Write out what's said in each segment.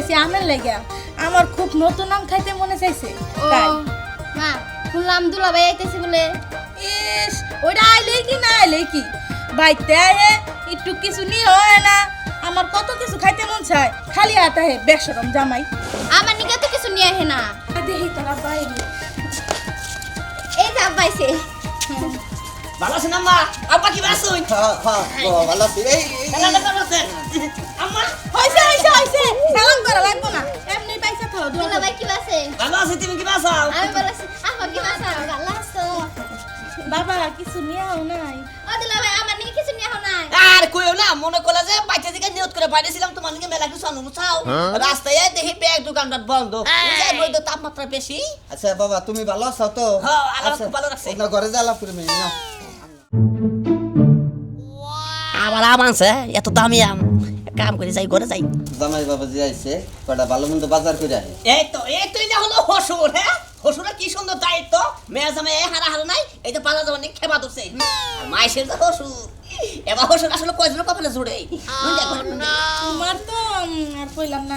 আইছি আমের লেগে। আমার খুব নতুন আম খাইতে মনে চাইছে। ও মা শুনলাম দুলাভাই আইতেছে বলে। ইস ওইটা আইলে কি না আইলে কি? বাইতে আয়ে একটু কিছু নিয়ে হয় না। আমার কত কিছু খাইতে মন চায় খালি আতা হে বেসরম জামাই। আমার নিকে তো কিছু নিয়ে আহে না। দেখি তোরা বাইরে এই যে ভালো আছেন আম্মা? আব্বা কি আছেন? হ্যাঁ হ্যাঁ বাবা, ভালো আছি। এই এই, খেলা দেখা আম্মা? হইছে হইছে হইছে সালাম করা লাগবো না। এমনি পয়সা খাও দুলাভাই কি আছে ভালো আছি তুমি কি আছো আমি বলে আছি। আপা কি আছে ভালো আছো? বাবা কিছু নিয়ে আও নাই। ও দুলাভাই আমার নিকে কিছু নিয়ে আহ নাই। আর কইও না মনে করলা যে বাইচে থেকে নিয়ত করে পাঠিয়েছিলাম তোমার দিকে মেলা কিছু আনু চাও। রাস্তায় দেখি ব্যাগ দোকানটা বন্ধ। যাই বই তো তাপমাত্রা বেশি। আচ্ছা বাবা তুমি ভালো আছো তো? হ্যাঁ, আল্লাহ আচ্ছা, ভালো রাখছে। ঘরে যা আলাপ করে মেয়ে। আমার আম আনছে এত দামি আম। কাম করে যাই ঘরে যাই। জামাই বাবা যে আইছে কটা ভালো মন্দ বাজার করে আহে এই তো এই তো এটা হলো হসুর হ্যাঁ? হসুরের কি সুন্দর দায়িত্ব? মেয়ে জামাই এ হারা হারা নাই এই তো পালা জমানি খেবা দছে আর মাইসের তো হসুর এবার হসুর আসলে কয়জন কপালে জুড়ে? তোমার তো আর কইলাম না।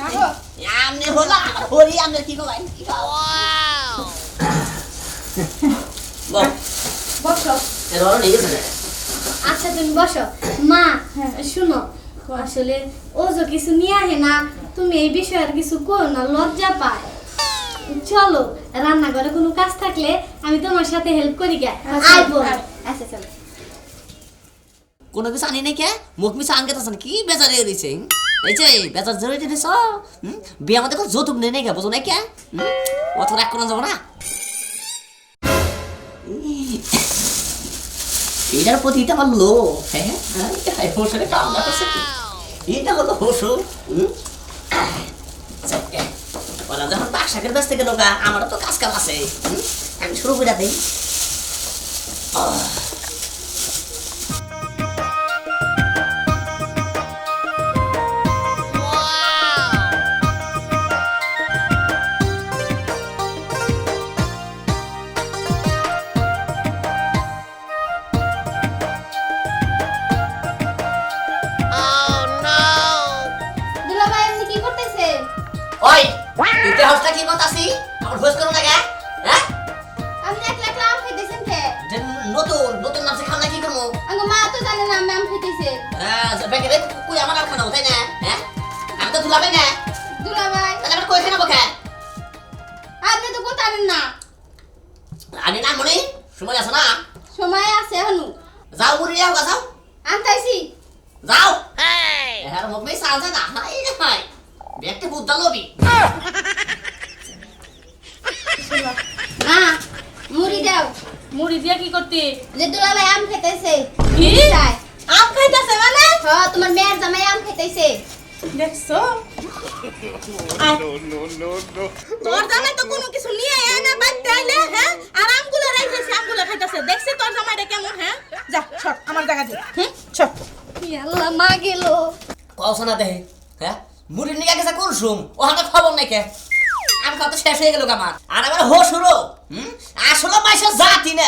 আমনে হলো আমার হরি আমনে কি কই কি খাও বল বসো। এর গেছে আচ্ছা তুমি বসো। মা শুনো আসলে ও যে কিছু নিয়ে আহে না। তুমি এই বিষয়ে আর কিছু করো না লজ্জা পায়। চলো রান্নাঘরে কোনো কাজ থাকলে আমি তোমার সাথে হেল্প করি গে আইবো আচ্ছা। চলো। কোনো কিছু আনি নাই কে? মুখ মিশা আনকে তাছেন কি বেজারে রইছে এই যে বেজার জরে দিছ বিয়া মধ্যে কোনো যৌতুক নেই নাকি বুঝো নাই কে? অত রাগ করে যাব না? এটার প্রতি এটা আমার লো হ্যাঁ? হ্যাঁ, কাম দেখাচ্ছে এটা হলো হোসু ওরা যখন বাসাকের ব্যস্ত থেকে গা আমারও তো কাজ কাম আছে? আমি শুরু করে দিই। তুই তো হাউসটা কি করতাছি আমার ভয়েস করো না কে? হ্যাঁ? আপনি একলা একলা আম খাইতেছেন কে? নতুন নতুন নাম খাম না কি করব? আঙ্গো মা তো জানে না আমি আম খাইতেছে। হ্যাঁ ব্যাগে রে কুই আমার নাম খানা তাই না? হ্যাঁ? আমি তো দুলাবে না দুলাভাই তাহলে আমার কই খানা বকে আপনি তো আনেন না। আনি না মনে? সময় আছে না? সময় আছে এখনও। যাও বুড়ি যাও যাও। আনতাইছি। যাও। হ্যাঁ মুখ মেয়ে সাজা না? হাই হাই ব্যাগটা বুদ্ধা লবি মা মুড়ি দাও। মুড়ি দিয়ে কি করতে? যে দুলাভাই আম খাইতেছে কি? আম খাইতাছে মানে? হ তোমার মেয়ের জামাই আম খাইতেছে দেখছ। তোর জামাই তো কোনো কিছু নিয়ে আয় না বাইতে আইলে হ্যাঁ? আর আমগুলো রাইতেছে আমগুলো খাইতাছে। দেখছি তোর জামাইটা কেমন হ্যাঁ? যা ছট আমার জায়গা দিয়ে হুম? ছট। আল্লাহ মা গেল। কওছ না দেহে হ্যাঁ? মুড়ি নিয়ে গেছে কোন সুম? ও হাতে খবর নাই আমি খাওয়া তো শেষ হয়ে গেল আমার। আর আমার হসুরো হুম? আসলে মাইসা জাতি না।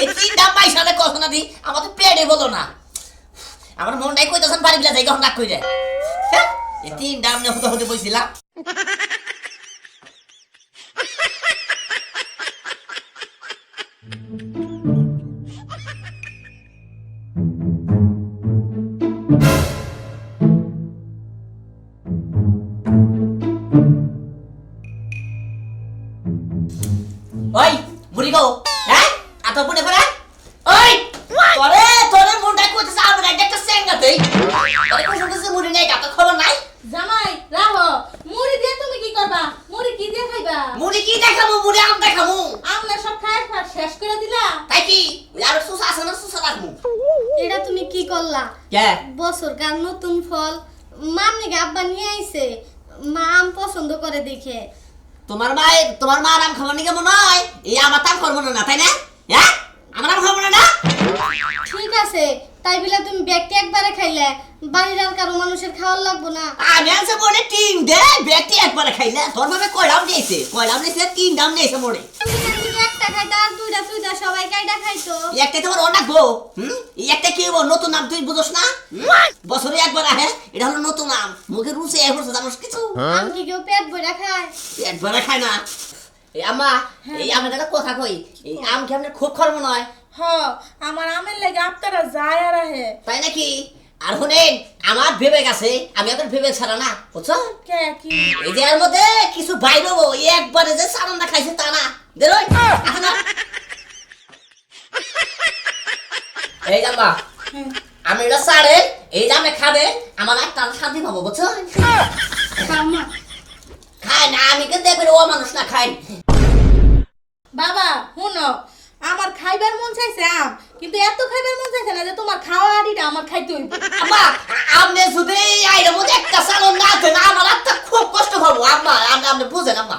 এই তিনটা মাইসালে কথা না দি আমার তো পেটে বলো না। আমার মন নাই কইতাছেন বাড়ি বিলা যাই, গহন ডাক কইরে। হ্যাঁ? এই তিনটা আমি হতে হতে বইছিলাম। ওই দেই? তোরে কই মুড়ি নাই গাতা খবর নাই? জামাই রাহো মুড়ি দিয়ে তুমি কি করবা? মুড়ি কি দিয়ে খাইবা? মুড়ি কি দেখামু মুড়ি আম দেখামু আমলে সব খাই শেষ করে দিলা? তাই কি? আর সুসা আছে না সুসা রাখমু এটা তুমি কি করলা? কে? বছর কার নতুন ফল মার নাকি আব্বা নিয়ে আইছে। মা আম পছন্দ করে দেখে। তোমার মায়ের তোমার মা আম খাবার নিকে মনে হয় এই আমার তাম করব না তাই না? হ্যাঁ? আমার আম খাব না? ঠিক আছে তাই বলে তুমি ব্যক্তি একবারে খাইলে বাড়ির আর কারও মানুষের খাওয়ার লাগবো না। আমি আনছে মনে তিন দে ব্যক্তি একবারে খাইলে। তোর ভাবে কয়লাম নিয়েছে কয়লাম নিয়েছে তিন দাম নিয়েছে মনে। একটা খাইতো আর দুইটা তুইটা সবাই কাইটা খাইতো? একটা তোমার অনেক গো হুম? একটা কি হব নতুন নাম তুই বুঝোস না? বছরে একবার আহে এটা হলো নতুন নাম। মুখে রুচে এ করছে জানোস কিছু? আমি কি কেউ পেট ভরে খায় একবার খায় না। এই আম্মা এই আমি একটা কথা কই এই আম কি আপনার খুব খরম নয়? হ আমার আমের লাগে আপনারা যায় আর আহে। তাই নাকি? আর শুনেন আমার বিবেক আছে আমি আপনার বিবেক ছাড়া না বুঝছ? এই যে এর মধ্যে কিছু বাইরে একবারে যে সারান্না খাইছে তা না। না। এই জানবা হ্যাঁ। আমি এটা সারে এই আমি খাবে আমার একটা শান্তি পাবো বুঝছ? খায় না আমি কিন্তু ও মানুষ না খাই বাবা শুনো আমার খাইবার মন চাইছে আম কিন্তু এত খাইবার মন চাইছে না যে তোমার খাওয়া আড়িটা আমার খাইতে হইব। আম্মা আপনি যদি আইরের মধ্যে একটা সালন না দেন আমার একটা খুব কষ্ট পাবো। আম্মা আপনি আপনি বুঝেন আম্মা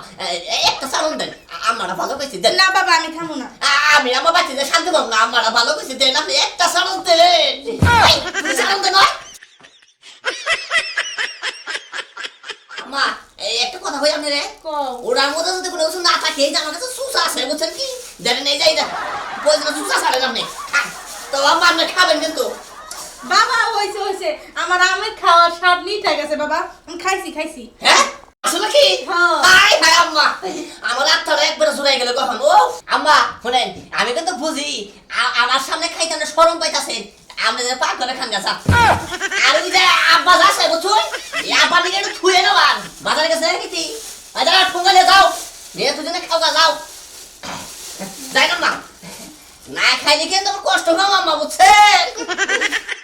একটা সালন দেন আমারা ভালো কইছি দেন। না বাবা আমি খামো না। আমি আমার বাচ্চাদের শান্তি পাবো না আমারা ভালো কইছি দেন আপনি একটা সালন দেন। সালন দেন মা একটা কথা কই আপনি রে? ওরার মধ্যে যদি কোনো কিছু না থাকে আমার কাছে সুসা আছে বুঝছেন কি? এই যাই পয়সা সুসা ছাড়েন আপনি তো আম্মা আপনি খাবেন কিন্তু বাবা হইছে হইছে আমার আমের খাওয়ার স্বাদ মিঠা গেছে বাবা আমি খাইছি খাইছি হ্যাঁ আসলে কি হ্যাঁ। হাই হাই আম্মা আমার আত্মাটা একবারে জুড়াই গেল কখন ও আম্মা শুনেন আমি কিন্তু বুঝি আমার সামনে খাইতে না সরম পাইতাছে আমরা যে পাক করে খান গেছা আর ওই যে আব্বা যাচ্ছে বুঝছুন এই আব্বা দিকে একটু থুয়ে নেব আর বাজারে গেছে নাকি বাজারে ঠুঙ্গা নিয়ে যাও নিয়ে দুজনে খাও গা, যাও যাই না? না খাইলে কিন্তু কষ্ট হয় মামা বুঝছেন?